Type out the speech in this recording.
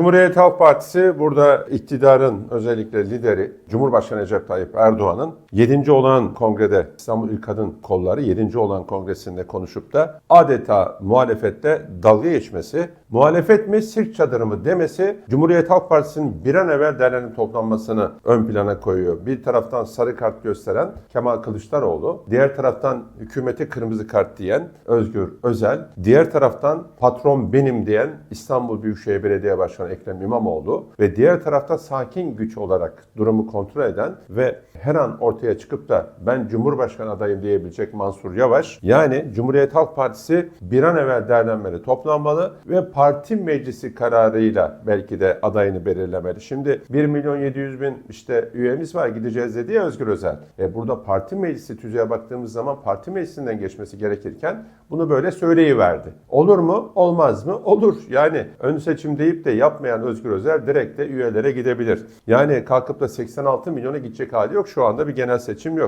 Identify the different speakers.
Speaker 1: Cumhuriyet Halk Partisi burada iktidarın özellikle lideri Cumhurbaşkanı Recep Tayyip Erdoğan'ın 7. olan kongrede İstanbul İl Kadın Kolları 7. olan kongresinde konuşup da adeta muhalefette dalga geçmesi, muhalefet mi sirk çadırı mı demesi Cumhuriyet Halk Partisi'nin bir an evvel derneğinin toplanmasını ön plana koyuyor. Bir taraftan sarı kart gösteren Kemal Kılıçdaroğlu, diğer taraftan hükümete kırmızı kart diyen Özgür Özel, diğer taraftan patron benim diyen İstanbul Büyükşehir Belediye Başkanı Ekrem İmamoğlu ve diğer tarafta sakin güç olarak durumu kontrol eden ve her an ortaya çıkıp da ben Cumhurbaşkanı adayım diyebilecek Mansur Yavaş. Yani Cumhuriyet Halk Partisi bir an evvel derlenmeli, toplanmalı ve parti meclisi kararıyla belki de adayını belirlemeli. Şimdi 1 milyon 700 bin işte üyemiz var gideceğiz dedi ya Özgür Özel. E burada parti meclisi tüzüğe baktığımız zaman parti meclisinden geçmesi gerekirken bunu böyle söyleyiverdi. Olur mu? Olmaz mı? Olur. Yani ön seçim deyip de yapmayan Özgür Özel direkt de üyelere gidebilir. Yani kalkıp da 86 milyona gidecek hali yok. Şu anda bir genel seçim yok.